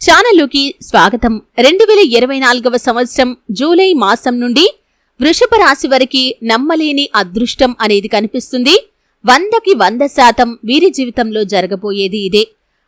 ఛానల్లోకి స్వాగతం. రెండు వేల ఇరవై నాలుగవ సంవత్సరం జూలై మాసం నుండి వృషభ రాశి వారికి నమ్మలేని అదృష్టం అనేది కనిపిస్తుంది. వందకి వంద శాతం వీరి జీవితంలో జరగబోయేది ఇదే.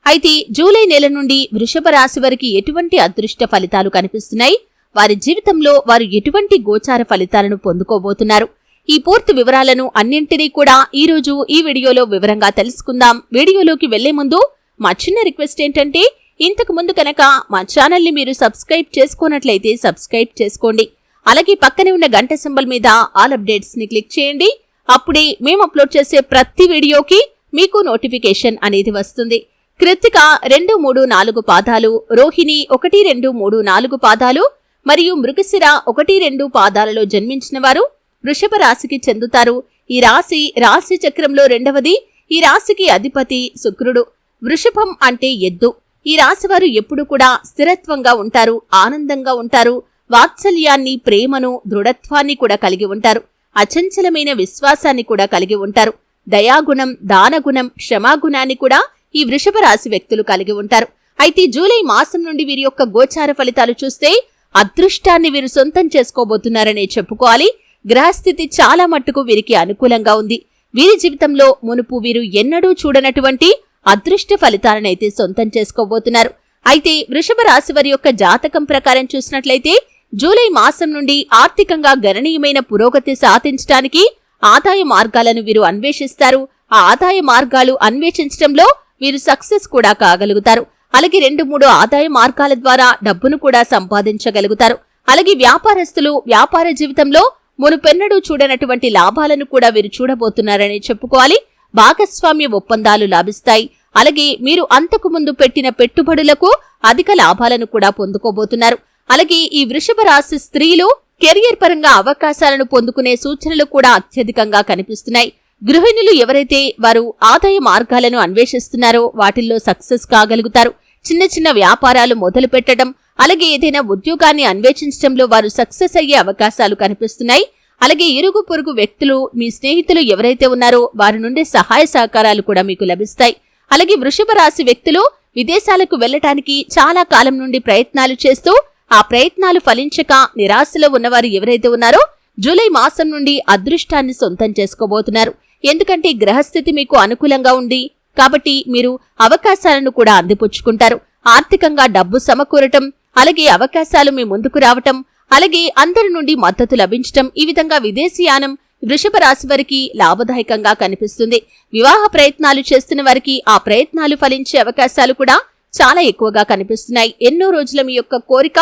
అయితే జూలై నెల నుండి వృషభ రాశి వారికి ఎటువంటి అదృష్ట ఫలితాలు కనిపిస్తున్నాయి? వారి జీవితంలో వారు ఎటువంటి గోచార ఫలితాలను పొందుకోబోతున్నారు? ఈ పూర్తి వివరాలను అన్నింటినీ కూడా ఈ రోజు ఈ వీడియోలో వివరంగా తెలుసుకుందాం. వీడియోలోకి వెళ్ళే ముందు మా చిన్న రిక్వెస్ట్ ఏంటంటే ఇంతకు ముందు కనుక మా ఛానల్ని మీరు సబ్స్క్రైబ్ చేసుకున్నట్లయితే సబ్స్క్రైబ్ చేసుకోండి. అలాగే పక్కనే ఉన్న గంట సింబల్ మీద ఆల్ అప్డేట్స్ని క్లిక్ చేయండి. అప్పుడే మేము అప్లోడ్ చేసే ప్రతి వీడియోకి మీకు నోటిఫికేషన్ అనేది వస్తుంది. కృత్తిక రెండు మూడు నాలుగు పాదాలు రోహిణి ఒకటి రెండు మూడు నాలుగు పాదాలు మరియు మృగశిర ఒకటి రెండు పాదాలలో జన్మించిన వారు వృషభ రాశికి చెందుతారు. ఈ రాశి రాశి చక్రంలో రెండవది ఈ రాశికి అధిపతి శుక్రుడు. వృషభం అంటే ఎద్దు. ఈ రాశివారు ఎప్పుడూ కూడా స్థిరత్వంగా ఉంటారు ఆనందంగా ఉంటారు వాత్సల్యాన్ని ప్రేమను దృఢత్వాన్ని కూడా కలిగి ఉంటారు అచంచలమైన విశ్వాసాన్ని కూడా కలిగి ఉంటారు దయాగుణం దానగుణం క్షమాగుణాన్ని కూడా ఈ వృషభ రాశి వ్యక్తులు కలిగి ఉంటారు. అయితే జూలై మాసం నుండి వీరి యొక్క గోచార ఫలితాలు చూస్తే అదృష్టాన్ని వీరు సొంతం చేసుకోబోతున్నారనే చెప్పుకోవాలి. గ్రహస్థితి చాలా మట్టుకు వీరికి అనుకూలంగా ఉంది. వీరి జీవితంలో మునుపు వీరు ఎన్నడూ చూడనటువంటి అదృష్ట ఫలితాలనైతే సొంతం చేసుకోబోతున్నారు. అయితే వృషభ రాశి వారి యొక్క జాతకం ప్రకారం చూసినట్లయితే జూలై మాసం నుండి ఆర్థికంగా గణనీయమైన పురోగతి సాధించడానికి ఆదాయ మార్గాలను వీరు అన్వేషిస్తారు. ఆ ఆదాయ మార్గాలు అన్వేషించడంలో వీరు సక్సెస్ కూడా కాగలుగుతారు. అలాగే రెండు మూడు ఆదాయ మార్గాల ద్వారా డబ్బును కూడా సంపాదించగలుగుతారు. అలాగే వ్యాపారస్తులు వ్యాపార జీవితంలో మునుపెన్నడూ చూడనటువంటి లాభాలను కూడా వీరు చూడబోతున్నారని చెప్పుకోవాలి. భాగస్వామ్య ఒప్పందాలు లాభిస్తాయి. అలాగే మీరు అంతకు ముందు పెట్టిన పెట్టుబడులకు అధిక లాభాలను కూడా పొందుకోబోతున్నారు. అలాగే ఈ వృషభ రాశి స్త్రీలు కెరియర్ పరంగా అవకాశాలను పొందుకునే సూచనలు కూడా అత్యధికంగా కనిపిస్తున్నాయి. గృహిణులు ఎవరైతే వారు ఆదాయ మార్గాలను అన్వేషిస్తున్నారో వాటిల్లో సక్సెస్ కాగలుగుతారు. చిన్న చిన్న వ్యాపారాలు మొదలు పెట్టడం అలాగే ఏదైనా ఉద్యోగాన్ని అన్వేషించడంలో వారు సక్సెస్ అయ్యే అవకాశాలు కనిపిస్తున్నాయి. అలాగే ఇరుగు పొరుగు వ్యక్తులు మీ స్నేహితులు ఎవరైతే ఉన్నారో వారి నుండి సహాయ సహకారాలు కూడా మీకు లభిస్తాయి. అలాగే వృషభ రాశి వ్యక్తులు విదేశాలకు వెళ్ళటానికి చాలా కాలం నుండి ప్రయత్నాలు చేస్తూ ఆ ప్రయత్నాలు ఫలించక నిరాశలో ఉన్నవారు ఎవరైతే ఉన్నారో జూలై మాసం నుండి అదృష్టాన్ని సొంతం చేసుకోబోతున్నారు. ఎందుకంటే గ్రహస్థితి మీకు అనుకూలంగా ఉంది కాబట్టి మీరు అవకాశాలను కూడా అందిపుచ్చుకుంటారు. ఆర్థికంగా డబ్బు సమకూరటం అలాగే అవకాశాలు మీ ముందుకు రావటం అలాగే అందరి నుండి మద్దతు లభించటం ఈ విధంగా విదేశీయానం వృషభ రాశి వారికి లాభదాయకంగా కనిపిస్తుంది. వివాహ ప్రయత్నాలు చేస్తున్న వారికి ఆ ప్రయత్నాలు ఫలించే అవకాశాలు కూడా చాలా ఎక్కువగా కనిపిస్తున్నాయి. ఎన్నో రోజుల మీ యొక్క కోరిక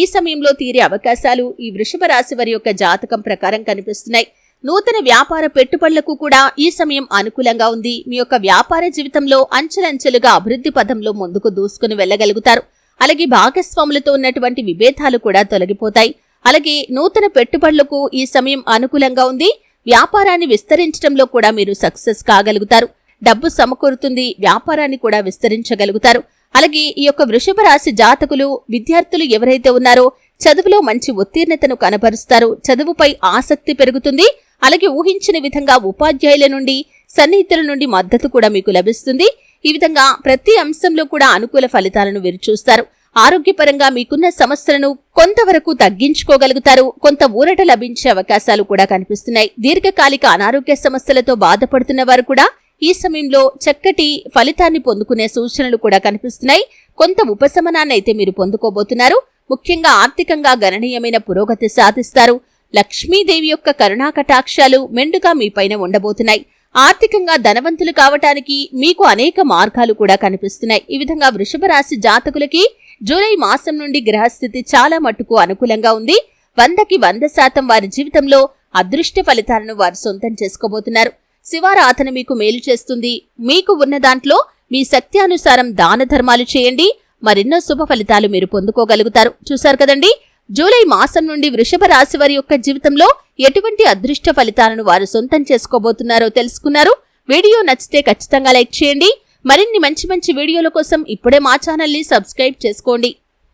ఈ సమయంలో తీరే అవకాశాలు ఈ వృషభ రాశి వారి యొక్క జాతకం ప్రకారం కనిపిస్తున్నాయి. నూతన వ్యాపార పెట్టుబడులకు కూడా ఈ సమయం అనుకూలంగా ఉంది. మీ యొక్క వ్యాపార జీవితంలో అంచెలంచెలుగా అభివృద్ధి పదంలో ముందుకు దూసుకుని వెళ్ళగలుగుతారు. అలాగే భాగస్వాములతో ఉన్నటువంటి విభేదాలు కూడా తొలగిపోతాయి. అలాగే నూతన పెట్టుబడులకు ఈ సమయం అనుకూలంగా ఉంది. వ్యాపారాన్ని విస్తరించడంలో కూడా మీరు సక్సెస్ కాగలుగుతారు. డబ్బు సమకూరుతుంది వ్యాపారాన్ని కూడా విస్తరించగలుగుతారు. అలాగే ఈ యొక్క వృషభ రాశి జాతకులు విద్యార్థులు ఎవరైతే ఉన్నారో చదువులో మంచి ఉత్తీర్ణతను కనబరుస్తారు. చదువుపై ఆసక్తి పెరుగుతుంది. అలాగే ఊహించిన విధంగా ఉపాధ్యాయుల నుండి సన్నిహితుల నుండి మద్దతు కూడా మీకు లభిస్తుంది. ఈ విధంగా ప్రతి అంశంలో కూడా అనుకూల ఫలితాలను వీరు చూస్తారు. ఆరోగ్యపరంగా మీకున్న సమస్యలను కొంతవరకు తగ్గించుకోగలుగుతారు. కొంత ఊరట లభించే అవకాశాలు కూడా కనిపిస్తున్నాయి. దీర్ఘకాలిక అనారోగ్య సమస్యలతో బాధపడుతున్న వారు కూడా ఈ సమయంలో చక్కటి ఫలితాన్ని పొందుకునే సూచనలు కూడా కనిపిస్తున్నాయి. కొంత ఉపశమనాన్ని అయితే మీరు పొందుకోబోతున్నారు. ముఖ్యంగా ఆర్థికంగా గణనీయమైన పురోగతి సాధిస్తారు. లక్ష్మీదేవి యొక్క కరుణా కటాక్షాలు మెండుగా మీపైన ఉండబోతున్నాయి. ఆర్థికంగా ధనవంతులు కావటానికి మీకు అనేక మార్గాలు కూడా కనిపిస్తున్నాయి. ఈ విధంగా వృషభ రాశి జాతకులకి జూలై మాసం నుండి గ్రహస్థితి చాలా మట్టుకు అనుకూలంగా ఉంది. వందకి వంద శాతం వారి జీవితంలో అదృష్ట ఫలితాలను వారు సొంతం చేసుకోబోతున్నారు. శివారాధన మీకు మేలు చేస్తుంది. మీకు ఉన్న దాంట్లో మీ శక్త్యానుసారం దాన ధర్మాలు చేయండి. మరెన్నో శుభ ఫలితాలు మీరు పొందుకోగలుగుతారు. చూశారు కదండి? జూలై మాసం నుండి వృషభ రాశి వారి యొక్క జీవితంలో ఎటువంటి అదృష్ట ఫలితాలను వారు సొంతం చేసుకోబోతున్నారో తెలుసుకున్నారు. వీడియో నచ్చితే ఖచ్చితంగా లైక్ చేయండి. మరిన్ని మంచి మంచి వీడియోల కోసం ఇప్పుడే మా ఛానల్ని సబ్స్క్రైబ్ చేసుకోండి.